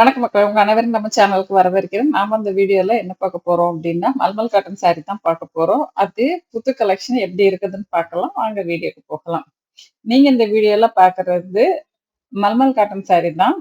வணக்கம் மக்கள் உங்க அனைவரும் நம்ம சேனலுக்கு வரவேற்கிறேன். நாம இந்த வீடியோல என்ன பார்க்க போறோம் அப்படின்னா மல்மல் காட்டன் சாரி தான் பார்க்க போறோம். அது புது கலெக்ஷன் எப்படி இருக்குதுன்னு பார்க்கலாம். வாங்க வீடியோக்கு போகலாம். நீங்க இந்த வீடியோல பாக்குறது மல்மல் காட்டன் சாரி தான்.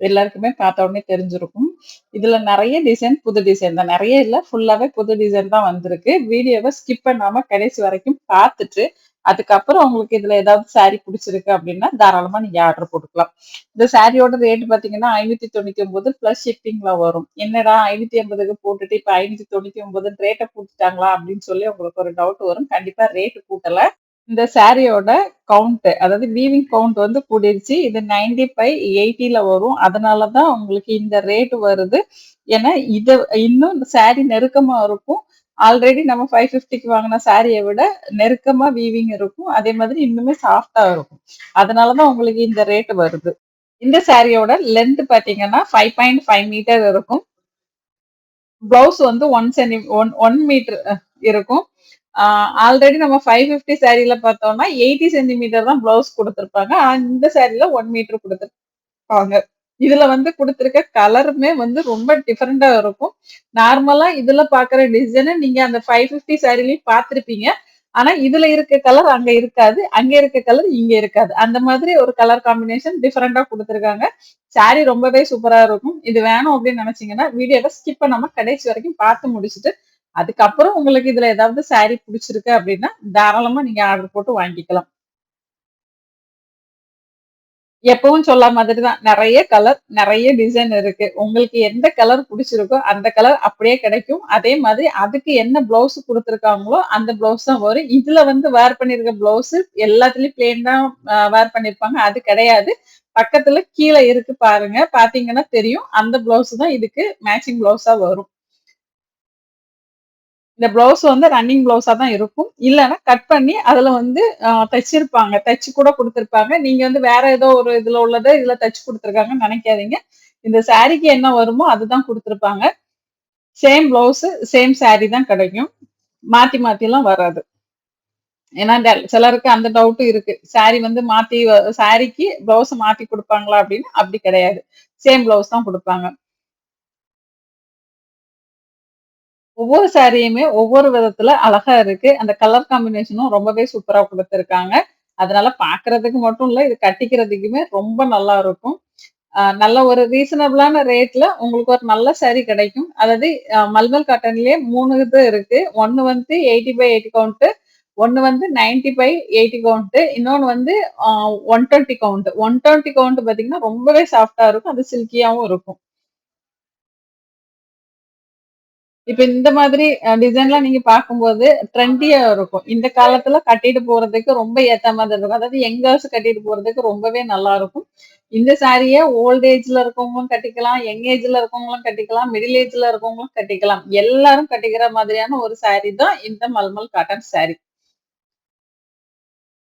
எல்லாருக்குமே பார்த்த உடனே தெரிஞ்சிருக்கும். இதுல நிறைய டிசைன் புது டிசைன் தான். நிறைய இல்ல, ஃபுல்லாவே புது டிசைன் தான் வந்திருக்கு. வீடியோவை ஸ்கிப் பண்ணாம கடைசி வரைக்கும் பார்த்துட்டு, அதுக்கப்புறம் உங்களுக்கு இதுல ஏதாவது சாரி பிடிச்சிருக்கு அப்படின்னா தாராளமா நீங்க ஆர்டர் போட்டுக்கலாம். இந்த சாரியோட ரேட் பார்த்தீங்கன்னா, ரூ. 599 பிளஸ் ஷிப்பிங்ல வரும். என்னடா 580க்கு போட்டுட்டு இப்ப 599 ரேட்ட கூட்டிட்டாங்களா? அப்படின்னு சொல்லி உங்களுக்கு ஒரு டவுட் வரும். கண்டிப்பா ரேட் கூட்டல. இந்த சாரியோட கவுண்ட் அதாவது வீவிங் கவுண்ட் வந்து கூடிருச்சு. இது 95, 80ல வரும். அதனால தான் உங்களுக்கு இந்த ரேட் வருது. ஏன்னா, இது இன்னும் சாரி நெருக்கமா இருக்கும். ஆல்ரெடி நம்ம ஃபைவ் ஃபிஃப்டிக்கு வாங்கின சாரியை விட நெருக்கமா வீவிங் இருக்கும். அதே மாதிரி இன்னுமே சாஃப்ட்டா இருக்கும். அதனால தான் உங்களுக்கு இந்த ரேட் வருது. இந்த சாரியோட லென்த் பாத்தீங்கன்னா ஃபைவ் பாயிண்ட் ஃபைவ் மீட்டர் இருக்கும். ப்ளவுஸ் வந்து ஒன் சென்டி 1 1 மீட்டர் இருக்கும். ஆல்ரெடி நம்ம ஃபைவ் ஃபிஃப்டி சாரியில பார்த்தோம்னா, 80 சென்டிமீட்டர் தான் ப்ளவுஸ் கொடுத்துருப்பாங்க ஆனா இந்த சாரியில ஒன் மீட்டர் கொடுத்துருப்பாங்க இதுல வந்து கொடுத்துருக்க கலருமே வந்து ரொம்ப டிஃபரெண்டா இருக்கும். நார்மலா இதுல பார்க்குற டிசைனு நீங்க அந்த ஃபைவ் பிப்டி சாரிலையும் பார்த்துருப்பீங்க ஆனா இதுல இருக்க கலர் அங்க இருக்காது. அங்க இருக்க கலர் இங்க இருக்காது. அந்த மாதிரி ஒரு கலர் காம்பினேஷன் டிஃபரெண்டா கொடுத்துருக்காங்க சாரி ரொம்பவே சூப்பரா இருக்கும். இது வேணும் அப்படின்னு நினைச்சீங்கன்னா வீடியோவை ஸ்கிப் பண்ணாம கடைசி வரைக்கும் பார்த்து முடிச்சுட்டு, அதுக்கப்புறம் உங்களுக்கு இதுல ஏதாவது சாரி பிடிச்சிருக்கு அப்படின்னா தாராளமா நீங்க ஆர்டர் போட்டு வாங்கிக்கலாம். எப்பவும் சொல்ல மாதிரி தான். நிறைய கலர், நிறைய டிசைன் இருக்கு. உங்களுக்கு எந்த கலர் பிடிச்சிருக்கோ அந்த கலர் அப்படியே கிடைக்கும். அதே மாதிரி அதுக்கு என்ன பிளவுஸ் கொடுத்துருக்காங்களோ அந்த ப்ளவுஸ் தான் வரும். இதுல வந்து வேர் பண்ணியிருக்க பிளவுஸ் எல்லாத்துலயும் பிளெயின் தான் வேர் பண்ணியிருப்பாங்க. அது கிடையாது. பக்கத்துல கீழே இருக்கு பாருங்க. பார்த்தீங்கன்னா தெரியும். அந்த பிளவுஸ் தான் இதுக்கு மேட்சிங் பிளவுஸா வரும். இந்த ப்ளவுஸ் வந்து ரன்னிங் ப்ளவுஸாக தான் இருக்கும். இல்லைன்னா கட் பண்ணி அதில் வந்து தைச்சிருப்பாங்க தைச்சு கூட கொடுத்துருப்பாங்க நீங்க வந்து வேற ஏதோ ஒரு இதில் உள்ளதை இதில் தச்சு கொடுத்துருக்காங்கன்னு நினைக்காதீங்க இந்த சாரிக்கு என்ன வருமோ அதுதான் கொடுத்துருப்பாங்க சேம் ப்ளவுஸ், சேம் சாரி தான் கிடைக்கும். மாற்றி மாற்றிலாம் வராது. ஏன்னா சிலருக்கு அந்த டவுட்டும் இருக்கு. சாரி வந்து மாற்றி வ சாரிக்கு ப்ளவுஸை மாற்றி கொடுப்பாங்களா அப்படின்னு அப்படி கிடையாது. சேம் ப்ளவுஸ் தான் கொடுப்பாங்க ஒவ்வொரு சாரியுமே ஒவ்வொரு விதத்துல அழகா இருக்கு. அந்த கலர் காம்பினேஷனும் ரொம்பவே சூப்பரா கொடுத்துருக்காங்க அதனால பார்க்கறதுக்கு மட்டும் இல்ல, இது கட்டிக்கிறதுக்குமே ரொம்ப நல்லா இருக்கும். நல்ல ஒரு ரீசனபிளான ரேட்ல உங்களுக்கு ஒரு நல்ல சாரி கிடைக்கும். அதாவது மல்மல் காட்டன்லயே மூணு இது இருக்கு. ஒன்னு வந்து 80/80 கவுண்ட், ஒன்னு வந்து 90/80 கவுண்ட், இன்னொன்னு வந்து ஒன் டுவெண்ட்டி கவுண்ட். 120 கவுண்ட் பார்த்தீங்கன்னா, ரொம்பவே சாஃப்டா இருக்கும். அது சில்கியாவும் இருக்கும். இப்ப இந்த மாதிரி டிசைன்லாம் நீங்க பார்க்கும்போது ட்ரெண்டியா இருக்கும். இந்த காலத்துல கட்டிட்டு போறதுக்கு ரொம்ப ஏத்த மாதிரி இருக்கும். அதாவது யங்கர்ஸ் கட்டிட்டு போறதுக்கு ரொம்பவே நல்லா இருக்கும். இந்த சாரிய ஓல்ட் ஏஜ்ல இருக்கவங்களும் கட்டிக்கலாம், யங் ஏஜ்ல இருக்கவங்களும் கட்டிக்கலாம், மிடில் ஏஜ்ல இருக்கவங்களும் கட்டிக்கலாம். எல்லாரும் கட்டிக்கிற மாதிரியான ஒரு சாரி தான் இந்த மல்மல் காட்டன் சாரி.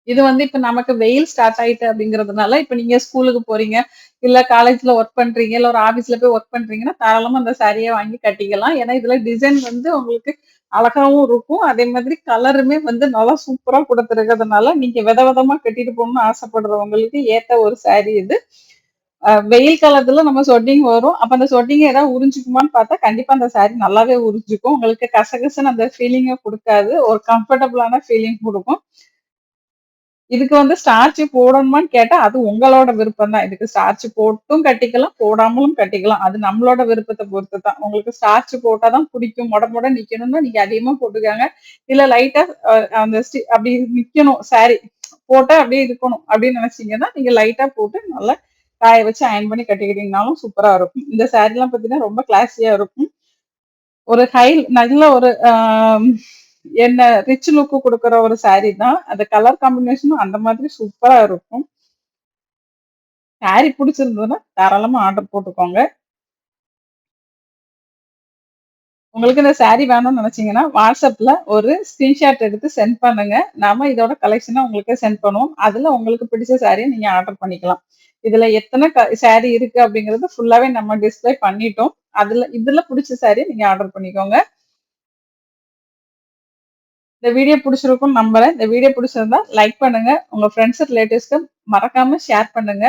இது வந்து இப்ப நமக்கு வெயில் ஸ்டார்ட் ஆயிட்டு அப்படிங்கிறதுனால, இப்ப நீங்க ஸ்கூலுக்கு போறீங்க, இல்ல காலேஜ்ல ஒர்க் பண்றீங்க, இல்ல ஒரு ஆபீஸ்ல போய் ஒர்க் பண்றீங்கன்னா, தாராளமா அந்த சாரியை வாங்கி கட்டிக்கலாம். ஏன்னா, இதுல டிசைன் வந்து உங்களுக்கு அழகாவும் இருக்கும். அதே மாதிரி கலருமே வந்து நல்லா சூப்பரா கொடுத்துருக்கிறதுனால நீங்க வித விதமா கட்டிட்டு போகணும்னு ஆசைப்படுறவங்களுக்கு ஏத்த ஒரு சாரி இது. வெயில் காலத்துல நம்ம சொட்டிங் வரும். அப்ப அந்த சொட்டிங்க ஏதாவது உறிஞ்சுக்குமான்னு பார்த்தா, கண்டிப்பா அந்த சாரி நல்லாவே உறிஞ்சுக்கும். உங்களுக்கு கசகசன்னு அந்த ஃபீலிங்க கொடுக்காது ஒரு கம்ஃபர்டபுளான ஃபீலிங் கொடுக்கும் இதுக்கு வந்து ஸ்டார்ச் போடணுமான்னு கேட்டா, அது உங்களோட விருப்பம் தான். இதுக்கு ஸ்டார்ச் போட்டும் கட்டிக்கலாம், போடாமலும் கட்டிக்கலாம். அது நம்மளோட விருப்பத்தை பொறுத்து தான். உங்களுக்கு ஸ்டார்ச் போட்டாதான் பிடிக்கும், மொட மொட நிக்கணும்னா நீங்க அதிகமா போட்டுக்காங்க இல்ல லைட்டா அந்த அப்படி நிக்கணும் சாரி. போட்டா அப்படியே இருக்கணும் அப்படின்னு நினைச்சீங்கன்னா நீங்க லைட்டா போட்டு நல்லா காய வச்சு அயர்ன் பண்ணி கட்டிக்கிட்டீங்கனாலும் சூப்பரா இருக்கும். இந்த சேரீ எல்லாம் பாத்தீங்கன்னா ரொம்ப கிளாஸியா இருக்கும். ஒரு ஹை நல்ல ஒரு என்ன ரிச் லுக்கு கொடுக்குற ஒரு சாரீ தான். அந்த கலர் காம்பினேஷனும் அந்த மாதிரி சூப்பரா இருக்கும். சாரீ பிடிச்சிருந்ததுன்னா தாராளமா ஆர்டர் போட்டுக்கோங்க. உங்களுக்கு இந்த சாரீ வேணும்னு நினைச்சீங்கன்னா வாட்ஸ்அப்ல ஒரு ஸ்கிரீன்ஷாட் எடுத்து சென்ட் பண்ணுங்க. நாம இதோட கலெக்ஷனை உங்களுக்கு சென்ட் பண்ணுவோம். அதுல உங்களுக்கு பிடிச்ச சாரியை நீங்க ஆர்டர் பண்ணிக்கலாம். இதுல எத்தனை க சாரி இருக்கு அப்படிங்கிறது ஃபுல்லாவே நம்ம டிஸ்பிளே பண்ணிட்டோம். அதுல இதுல பிடிச்ச சாரியை நீங்க ஆர்டர் பண்ணிக்கோங்க. இந்த வீடியோ பிடிச்சிருக்கும் நம்புறேன். இந்த வீடியோ பிடிச்சிருந்தா லைக் பண்ணுங்க. உங்க ஃப்ரெண்ட்ஸ், ரிலேட்டிவ்ஸ்க்கு மறக்காம ஷேர் பண்ணுங்க.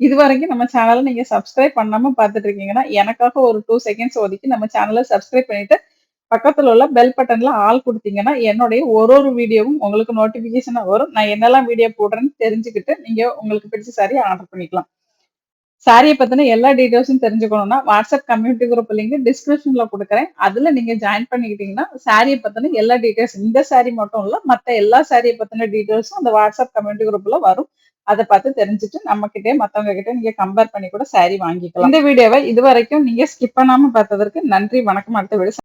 இது வரைக்கும் நம்ம சேனலை நீங்க சப்ஸ்கிரைப் பண்ணாம பார்த்துட்டு இருக்கீங்கன்னா எனக்காக ஒரு டூ செகண்ட்ஸ் ஒதுக்கி நம்ம சேனலை சப்ஸ்கிரைப் பண்ணிட்டு பக்கத்துல உள்ள பெல் பட்டன்ல ஆள் கொடுத்தீங்கன்னா என்னுடைய ஒரு ஒரு வீடியோவும் உங்களுக்கு நோட்டிபிகேஷனா வரும் நான் என்னெல்லாம் வீடியோ போடுறேன்னு தெரிஞ்சுக்கிட்டு நீங்க உங்களுக்கு பிடிச்ச சாரி ஆர்டர் பண்ணிக்கலாம் சாரியை பத்தின எல்லா டீடைல்ஸும் தெரிஞ்சுக்கணும்னா வாட்ஸ்அப் கம்யூனிட்டி குரூப் லிங்க் டிஸ்கிரிப்ஷன்ல கொடுக்குறேன். அதுல நீங்க ஜாயின் பண்ணிக்கிட்டீங்கன்னா சாரியை பத்தின எல்லா டீடைல்ஸ் இந்த சாரி மட்டும் இல்ல மத்த எல்லா சாரியை பத்தின டீடைல்ஸும் அந்த வாட்ஸ்அப் கம்யூனிட்டி குரூப்ல வரும். அதை பார்த்து தெரிஞ்சுட்டு நம்ம கிட்டே மத்தவங்க கிட்ட நீங்க கம்பேர் பண்ணி கூட சாரி வாங்கிக்கலாம். இந்த வீடியோவை இது வரைக்கும் நீங்க ஸ்கிப் பண்ணாம பார்த்ததற்கு நன்றி. வணக்கம். அடுத்த வீடு